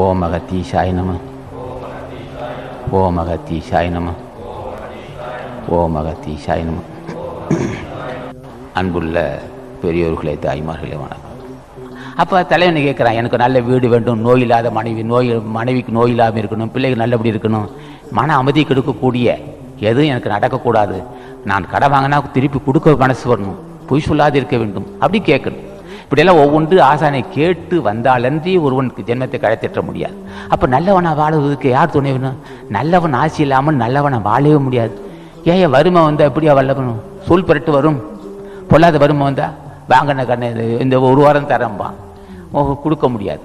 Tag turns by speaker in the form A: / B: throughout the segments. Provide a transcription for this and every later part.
A: ஓம் அகத்தீசாய நம. ஓம் அகத்தீசாய நம. ஓம் அகத்தீசாய நம. அன்புள்ள பெரியோர்களே தாய்மார்களே வணக்கம். அப்போ தலைவனை கேட்குறான் எனக்கு நல்ல வீடு வேண்டும் நோய் இல்லாத மனைவி நோய் மனைவிக்கு நோய் இல்லாமல் இருக்கணும் பிள்ளைகள் நல்லபடி இருக்கணும். மன அமைதி கெடுக்கக்கூடிய எதுவும் எனக்கு நடக்கக்கூடாது. நான் கடை வாங்கினா திருப்பி கொடுக்க மனசு வரணும். பொய் சொல்லாது இருக்க வேண்டும். அப்படி கேட்கணும் இப்படியெல்லாம் ஒவ்வொன்று ஆசானை கேட்டு வந்தாலன்றி ஒருவனுக்கு ஜென்மத்தை கடைத்திட்ட முடியாது. அப்போ நல்லவனை வாழுவதற்கு யார் துணை வேணும்? நல்லவன் ஆசி இல்லாமல் நல்லவனை வாழவே முடியாது. ஏன் வறுமை வந்தால் எப்படியா வல்லவனும் சொல் புரட்டு வரும். பொல்லாத வறுமை வந்தால் வாங்கின கடனை இந்த ஒரு வாரம் தரம்பான் ஓ கொடுக்க முடியாது.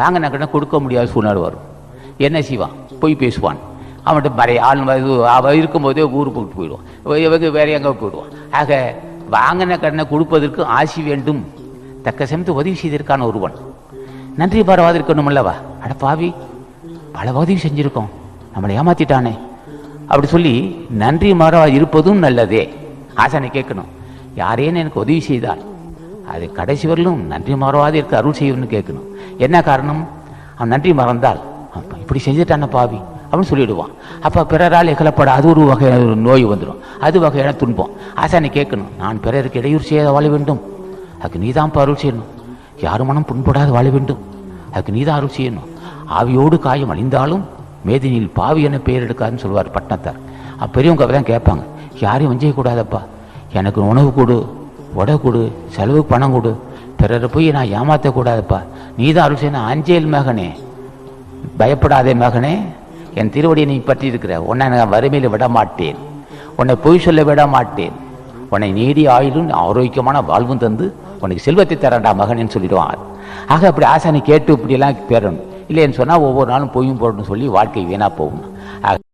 A: வாங்கின கடனை கொடுக்க முடியாத சூழ்நிலை வரும். என்ன செய்வான்? பொய் பேசுவான். அவன்கிட்ட மறைய ஆள் அவன் இருக்கும்போதே ஊர் போட்டு போயிடுவான். வேற எங்கே போயிடுவான். ஆக வாங்கின கடனை கொடுப்பதற்கு ஆசி வேண்டும். தக்க சமயத்து உதவி செய்திருக்கான ஒருவன். நன்றி பாரவாது இருக்கணும் அல்லவா அட பாவி பல உதவி செஞ்சிருக்கோம். நம்மளை ஏமாத்திட்டானே. அப்படி சொல்லி நன்றி மறவா இருப்பதும் நல்லதே. ஆசானை கேட்கணும். யாரேன்னு எனக்கு உதவி செய்தால் அது கடைசி வரலும் நன்றி மறவாது இருக்க அருள் செய்யணும்னு கேட்கணும். என்ன காரணம்? அவன் நன்றி மறந்தால் இப்படி செஞ்சுட்டான பாவி அப்படின்னு சொல்லிவிடுவான் அப்போ பிறரால் எகலப்பட அது ஒரு வகையான ஒரு நோய் வந்துடும் அது வகையான துன்பம். ஆசானை கேட்கணும். நான் பிறருக்கு இடையூறு செய்ய வாழ வேண்டும். அதுக்கு நீதான்ப்பா அருள் செய்யணும். யாரும் மனம் புண்படாது வாழ வேண்டும். அதுக்கு நீதான் அருள் செய்யணும். ஆவியோடு காயம் அழிந்தாலும் மேதினியில் பாவி என பெயர் எடுக்காதுன்னு சொல்வார் பட்டினத்தார் அப்ப தான் கேட்பாங்க யாரையும் வஞ்சிக்கக்கூடாதப்பா எனக்கு உணவு கொடு உடை கொடு செலவுக்கு பணம் கொடு. பிறரை போய் நான் ஏமாற்றக்கூடாதுப்பா நீ தான் அருள் செய்யணும். அஞ்சேல் மகனே பயப்படாதே மகனே. என் திருவடியை நீ பற்றி இருக்கிற உன்னை நான் வறுமையில் விட மாட்டேன் உன்னை பொய் சொல்ல விட மாட்டேன் உன்னை நீடி ஆயுளும் ஆரோக்கியமான வாழ்வும் தந்து உனக்கு செல்வத்தை தரண்டா மகனேன்னு சொல்லிடுவான். ஆக அப்படி ஆசானி கேட்டு இப்படியெல்லாம் பெறணும் இல்லைன்னு சொன்னால் ஒவ்வொரு நாளும் பொய்யும் போடணும்னு சொல்லி வாழ்க்கை வீணாக போகும். ஆக